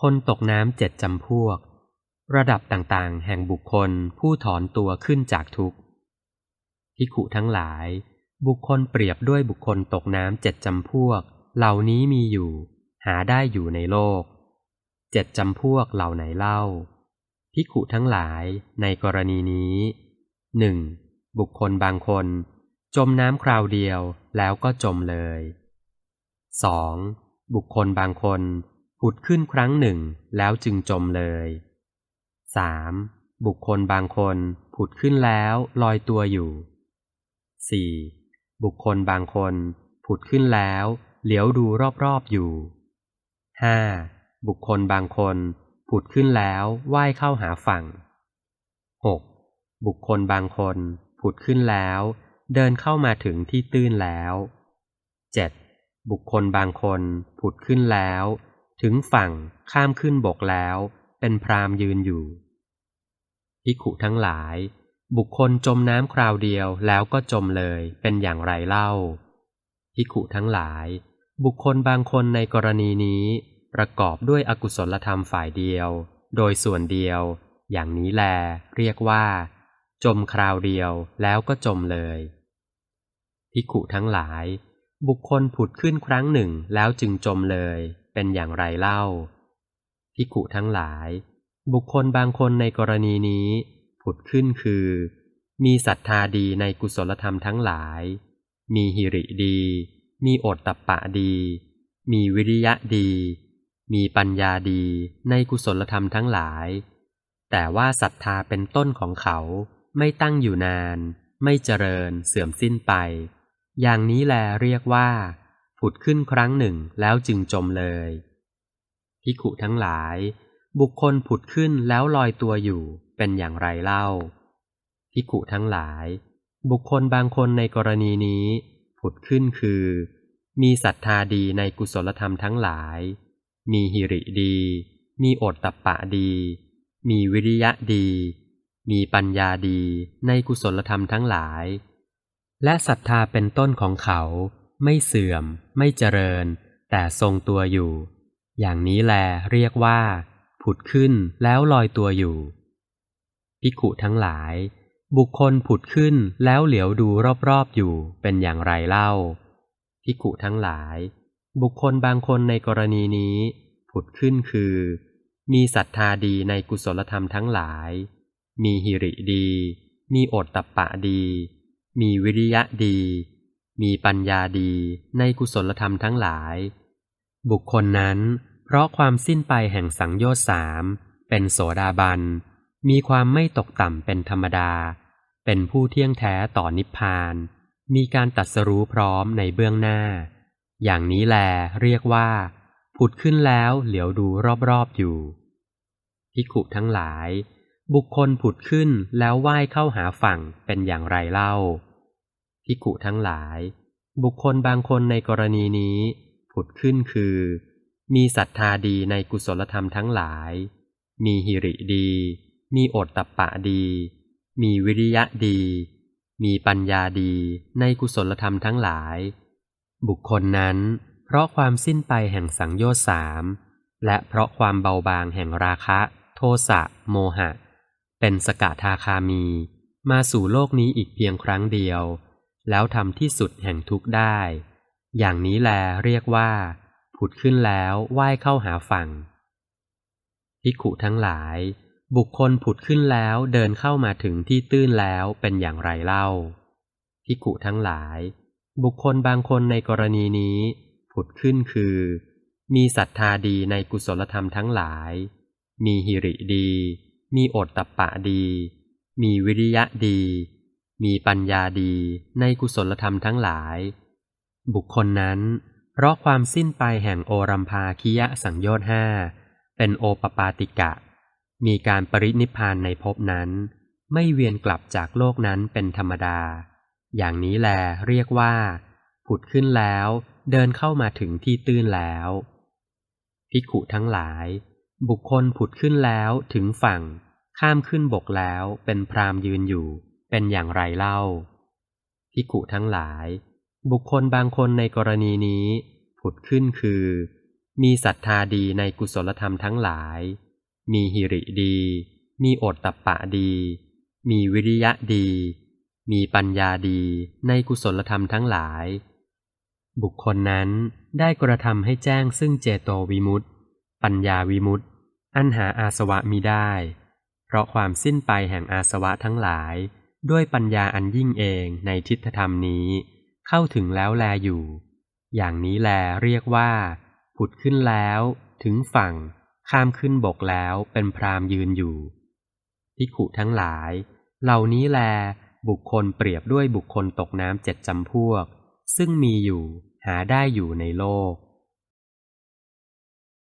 คนตกน้ำเจ็ดจำพวก ระดับต่างๆ แห่งบุคคลผู้ถอนตัวขึ้นจากทุกข์พิขุทั้งหลาย บุคคลเปรียบด้วยบุคคลตกน้ำเจ็ดจำพวก เหล่านี้มีอยู่ หาได้อยู่ในโลก เจ็ดจำพวกเหล่าไหนเล่าพิขุทั้งหลายในกรณีนี้หนึ่งบุคคลบางคน จมน้ำคราวเดียวแล้วก็จมเลย 2. บุคคลบางคน ผุดขึ้นครั้งหนึ่งแล้วจึงจมเลย 3. บุคคลบางคนผุดขึ้นแล้วลอยตัวอยู่ 4. บุคคลบางคนผุดขึ้นแล้วเหลียวดูรอบๆอยู่ 5. บุคคลบางคนผุดขึ้นแล้วว่ายเข้าหาฝั่ง 6. บุคคลบางคนผุดขึ้นแล้ว เดินเข้ามาถึงที่ตื้นแล้ว 7. บุคคลบางคนผุดขึ้นแล้ว ถึงฝั่งข้ามขึ้นบกแล้ว เป็นพรามยืนอยู่พิขุทั้งหลาย บุคคลจมน้ำคราวเดียวแล้วก็จมเลยเป็นอย่างไรเล่าพิขุทั้งหลาย บุคคลบางคนในกรณีนี้ ประกอบด้วยอกุศลธรรมฝ่ายเดียว โดยส่วนเดียว อย่างนี้แล เรียกว่า จมคราวเดียวแล้วก็จมเลยพิขุทั้งหลาย บุคคลผุดขึ้นครั้งหนึ่งแล้วจึงจมเลยเป็นอย่างไรเล่าพิขุทั้งหลาย บุคคลบางคนในกรณีนี้ ผุดขึ้นคือ มีศรัทธาดีในกุศลธรรมทั้งหลาย มีหิริดี มีโอตตะปะดี มีวิริยะดี มีปัญญาดีในกุศลธรรมทั้งหลาย แต่ว่าศรัทธาเป็นต้นของเขาไม่ตั้งอยู่นาน ไม่เจริญเสื่อมสิ้นไป อย่างนี้แลเรียกว่า ผุดขึ้นครั้งหนึ่งแล้วจึงจมเลยพิขุทั้งหลาย บุคคลผุดขึ้นแล้วลอยตัวอยู่เป็นอย่างไรเล่าพิขุทั้งหลาย บุคคลบางคนในกรณีนี้ ผุดขึ้นคือ มีศรัทธาดีในกุศลธรรมทั้งหลาย มีหิริดี มีโอตตะปะดี มีวิริยะดี มีปัญญาดีในกุศลธรรมทั้งหลาย และศรัทธาเป็นต้นของเขา ไม่เสื่อม ไม่เจริญ แต่ทรงตัวอยู่ อย่างนี้แลเรียกว่า ผุดขึ้นแล้วลอยตัวอยู่ พิขุทั้งหลาย บุคคลผุดขึ้นแล้วเหลียวดูรอบๆอยู่เป็นอย่างไรเล่า พิขุทั้งหลาย บุคคลบางคนในกรณีนี้ ผุดขึ้นคือ มีศรัทธาดีในกุศลธรรมทั้งหลาย มีหิริดี มีโอตตะปะดี มีวิริยะดี มีปัญญาดีในกุศลธรรมทั้งหลาย บุคคลนั้น เพราะความสิ้นไปแห่งสังโยชน์สามเป็นโสดาบัน มีความไม่ตกต่ำเป็นธรรมดา เป็นผู้เที่ยงแท้ต่อนิพพาน มีการตัดสรู้พร้อมในเบื้องหน้า อย่างนี้แลเรียกว่า ผุดขึ้นแล้วเหลียวดูรอบๆอยู่พิขุทั้งหลาย บุคคลผุดขึ้นแล้วว่ายเข้าหาฝั่งเป็นอย่างไรเล่า พิขุทั้งหลาย บุคคลบางคนในกรณีนี้ ผุดขึ้นคือ มีศรัทธาดีในกุศลธรรมทั้งหลาย มีหิริดี มีโอตตะปะดี มีวิริยะดี มีปัญญาดีในกุศลธรรมทั้งหลาย บุคคลนั้น เพราะความสิ้นไปแห่งสังโยชน์สามและเพราะความเบาบางแห่งราคะ โทสะโมหะ เป็นสกทาคามี มาสู่โลกนี้อีกเพียงครั้งเดียว แล้วทำที่สุดแห่งทุกข์ได้ อย่างนี้แลเรียกว่า ผุดขึ้นแล้วว่ายเข้าหาฝั่งพิขุทั้งหลาย บุคคลผุดขึ้นแล้วเดินเข้ามาถึงที่ตื้นแล้วเป็นอย่างไรเล่าพิกุทั้งหลาย บุคคลบางคนในกรณีนี้ ผุดขึ้นคือ มีศรัทธาดีในกุศลธรรมทั้งหลาย มีหิริดี มีโอตตะปะดี มีวิริยะดี มีปัญญาดีในกุศลธรรมทั้งหลาย บุคคลนั้น เพราะความสิ้นไปแห่งโอรัมพาคิยะสังโยชน์ห้าเป็นโอปปาติกะ มีการปรินิพานในภพนั้น ไม่เวียนกลับจากโลกนั้นเป็นธรรมดา อย่างนี้แลเรียกว่า ผุดขึ้นแล้วเดินเข้ามาถึงที่ตื้นแล้วพิขุทั้งหลาย บุคคลผุดขึ้นแล้วถึงฝั่ง ข้ามขึ้นบกแล้วเป็นพรามยืนอยู่ เป็นอย่างไรเล่าพิขุทั้งหลาย บุคคลบางคนในกรณีนี้ ผุดขึ้นคือ มีศรัทธาดีในกุศลธรรมทั้งหลาย มีหิริดี มีโอตตัปปะดี มีวิริยะดี มีปัญญาดีในกุศลธรรมทั้งหลาย บุคคลนั้นได้กระทำให้แจ้งซึ่งเจโตวิมุตติ ปัญญาวิมุตติ อันหาอาสวะมิได้ เพราะความสิ้นไปแห่งอาสวะทั้งหลาย ด้วยปัญญาอันยิ่งเองในทิฏฐธรรมนี้ เข้าถึงแล้วแลอยู่ อย่างนี้แลเรียกว่า ผุดขึ้นแล้ว ถึงฝั่ง ข้ามขึ้นบกแล้วเป็นพรามยืนอยู่ภิกขุทั้งหลาย เหล่านี้แล บุคคลเปรียบด้วยบุคคลตกน้ำเจ็ดจำพวก ซึ่งมีอยู่หาได้อยู่ในโลก